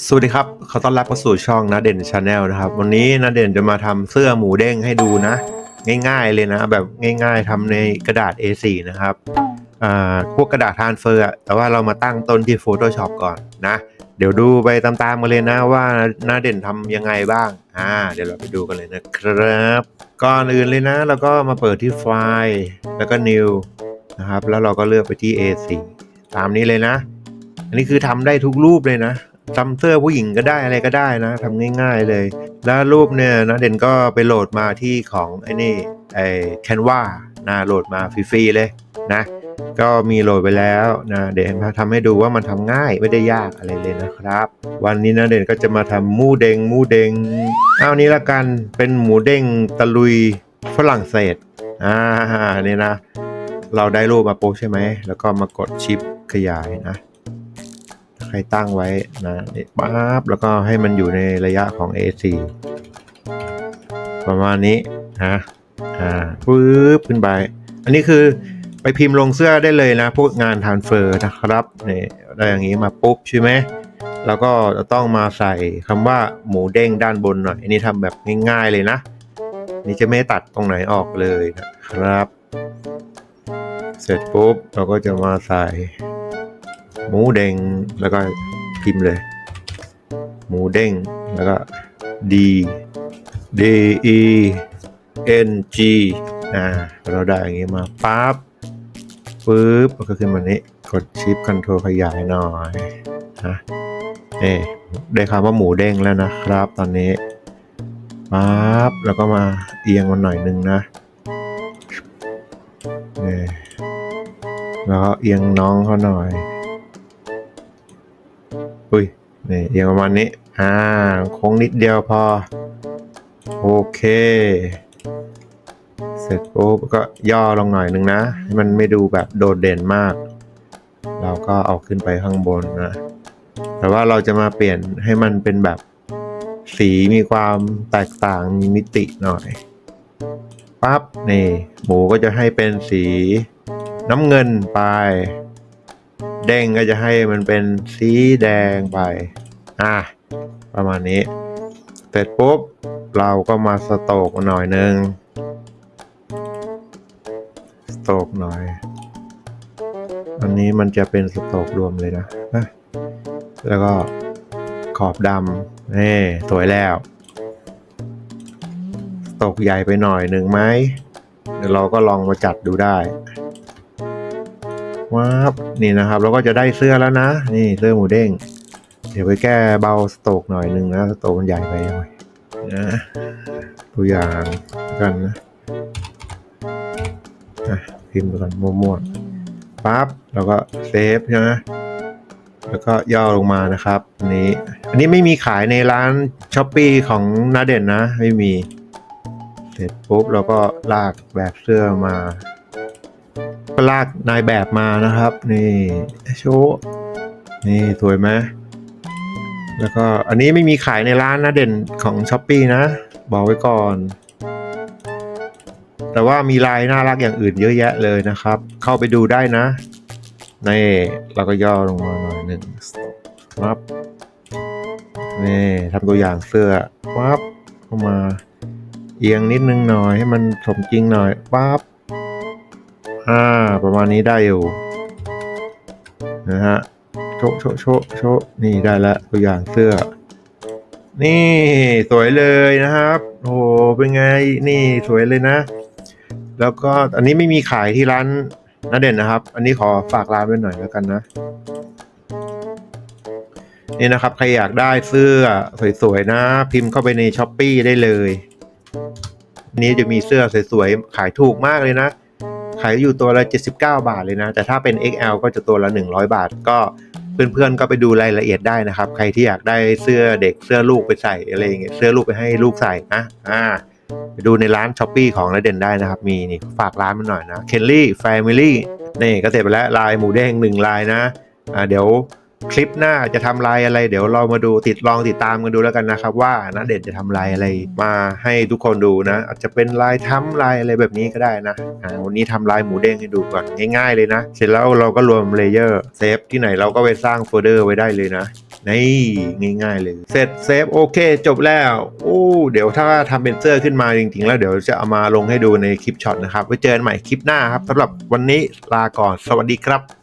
สวัสดีครับขอต้อนรับเข้าสู่ช่องนะเด่นชาแนลนะครับ วันนี้นะเด่นจะมาทำเสื้อหมูเด้งให้ดูนะ ง่ายๆเลยนะ แบบง่าย ๆทำในกระดาษ A4 นะครับอ่าพวกกระดาษทรานเฟอร์แต่ว่าเรามาตั้งต้นที่ Photoshop ก่อนนะ เดี๋ยวดูไปตามๆกันเลยนะว่าน้าเด่นทำยังไงบ้างอ่าเดี๋ยวเราไปดูกันเลยนะครับก่อนอื่นเลยนะเราก็มาเปิดที่ไฟล์แล้วก็ new นะครับแล้วเราก็เลือกไปที่ A4 ตามนี้เลยนะ อันนี้คือทำได้ทุกรูปเลยนะ ทำเสื้อผู้หญิงก็ได้อะไรก็ได้นะทำง่าย ๆเลย แล้วรูปเนี่ยนะเด่นก็ไปโหลดมาที่ของไอ้นี่ไอ้แคนวานะโหลดมาฟรีๆเลยนะก็มีโหลดไปแล้วนะเด่นทำให้ดูว่ามันทำง่ายไม่ได้ยากอะไรเลยนะครับ วันนี้นะเด่นก็จะมาทำหมูเดงหมูเดงเอานี้ละกันเป็นหมูเด้งตะลุยฝรั่งเศสอ่านี่นะ เราได้รูปมาปุ๊บใช่ไหมแล้วก็มากดชิปขยายนะ ใครตั้งไว้นะนี่ปั๊บแล้วก็ให้มันอยู่ในระยะของ A4 ประมาณนี้นะอ่าปึ๊บขึ้นไป อันนี้คือไปพิมพ์ลงเสื้อได้เลยนะ พวกงานทานเฟอร์นะครับนี่ได้อย่างนี้มาปุ๊บใช่ไหมแล้วก็จะต้องมาใส่คำว่าหมูเด้งด้านบนหน่อย อันนี้ทำแบบง่ายๆเลยนะ นี่จะไม่ตัดตรงไหนออกเลยนะครับ เสร็จปุ๊บเราก็จะมาใส่ หมูเด้งแล้วก็พิมพ์เลย หมูเด้งแล้วก็ D D E N G อ่าเราได้อย่างงี้มาปั๊บปึ๊บมันก็ขึ้นมานี้กดชิปคอนโทรลขยายหน่อยนะเอ๊ได้คำว่าหมูเด้งแล้วนะครับ ตอนนี้ปั๊บแล้วก็มาเอียงมันหน่อยนึงนะนี่แล้วก็เอียงน้องเขาหน่อย อุ้ยนี่เอียงประมาณนี้ อ่าโค้งนิดเดียวพอ โอเค เสร็จปุ๊บก็ย่อลงหน่อยนึงนะ ให้มันไม่ดูแบบโดดเด่นมาก เราก็เอาขึ้นไปข้างบนนะ แต่ว่าเราจะมาเปลี่ยนให้มันเป็นแบบสีมีความแตกต่างมีมิติหน่อยปั๊บนี่หมูก็จะให้เป็นสีน้ำเงินไป เด้งก็จะให้มันเป็นสีแดงไป อะ ประมาณนี้ เสร็จปุ๊บ เราก็มาสโตกหน่อยนึง สโตกหน่อย อันนี้มันจะเป็นสโตกรวมเลยนะ แล้วก็ขอบดำนี่สวยแล้ว สโตกใหญ่ไปหน่อยหนึ่งไหมเดี๋ยวเราก็ลองมาจัดดูได้ ว้าบนี่นะครับเราก็จะได้เสื้อแล้วนะ นี่เสื้อหมูเด้ง เดี๋ยวไปแก้เบาสโตกหน่อยนึงนะสโตกมันใหญ่ไปหน่อยนะตัวอย่างกันนะอะพิมพ์ก่อนมั่วๆปั๊บแล้วก็เซฟใช่ไหมแล้วก็ย่อลงมานะครับอันนี้ อันนี้ไม่มีขายในร้านช้อปปีของนาเด่นนะ ไม่มี เสร็จปุ๊บเราก็ลากแบบเสื้อมา ก็ลากนายแบบมานะครับ นี่โชว์นี่สวยไหมแล้วก็อันนี้ไม่มีขายในร้านนะเด่นของช้อปปีนะ บอกไว้ก่อน แต่ว่ามีลายน่ารักอย่างอื่นเยอะแยะเลยนะครับ เข้าไปดูได้นะนี่เราก็ย่อลงมาหน่อยหนึ่งปั๊บนี่ทำตัวอย่างเสื้อปั๊บเข้ามา เอียงนิดนึงหน่อยให้มันสมจริงหน่อยปั๊บ อ่า ประมาณนี้ได้อยู่นะฮะโชะโชะโชะโชะนี่ได้แล้วตัวอย่างเสื้อ นี่สวยเลยนะครับ โอ้เป็นไงนี่สวยเลยนะ แล้วก็อันนี้ไม่มีขายที่ร้านนาเด่นนะครับ อันนี้ขอฝากร้านไว้หน่อยแล้วกันนะ นี่นะครับ ใครอยากได้เสื้อสวยๆนะ พิมพ์เข้าไปในช้อปปีได้เลยนนี้จะมีเสื้อสวยๆขายถูกมากเลยนะ ขายอยู่ตัวละ 79 บาทเลยนะ แต่ถ้าเป็น XL ก็จะตัวละ 100 บาท ก็เพื่อนๆก็ไปดูรายละเอียดได้นะครับ ใครที่อยากได้เสื้อเด็กเสื้อลูกไปใส่อะไรอย่างเงี้ยเสื้อลูกไปให้ลูกใส่นะอ่าไปดูในร้านช้อปปีของระเด่นได้นะครับ มีนี่ฝากร้านมันหน่อยนะ k e n l y Family นี่ก็เสร็จไปแล้วลายหมูเด้งหนึ่งลายนะอ่าเดี๋ยว คลิปหน้าจะทำลายอะไร เดี๋ยวเรามาดูติดลองติดตามกันดูแล้วกันนะครับ ว่านะเด่นจะทำลายอะไรมาให้ทุกคนดูนะ อาจจะเป็นลายทำลายอะไรแบบนี้ก็ได้นะวันนี้ทำลายหมูเด้งให้ดูก่อนง่าย ๆเลยนะ เสร็จแล้วเราก็รวมเลเยอร์เซฟที่ไหนเราก็ไปสร้างโฟลเดอร์ไว้ได้เลยนะนี่ง่าย ๆ เลย เสร็จเซฟโอเค จบแล้ว โอ้เดี๋ยวถ้าทำเป็นเสื้อขึ้นมาจริง ๆ แล้วเดี๋ยวจะเอามาลงให้ดูในคลิปช็อตนะครับไว้เจอกันใหม่คลิปหน้าครับสำหรับวันนี้ลาก่อนสวัสดีครับ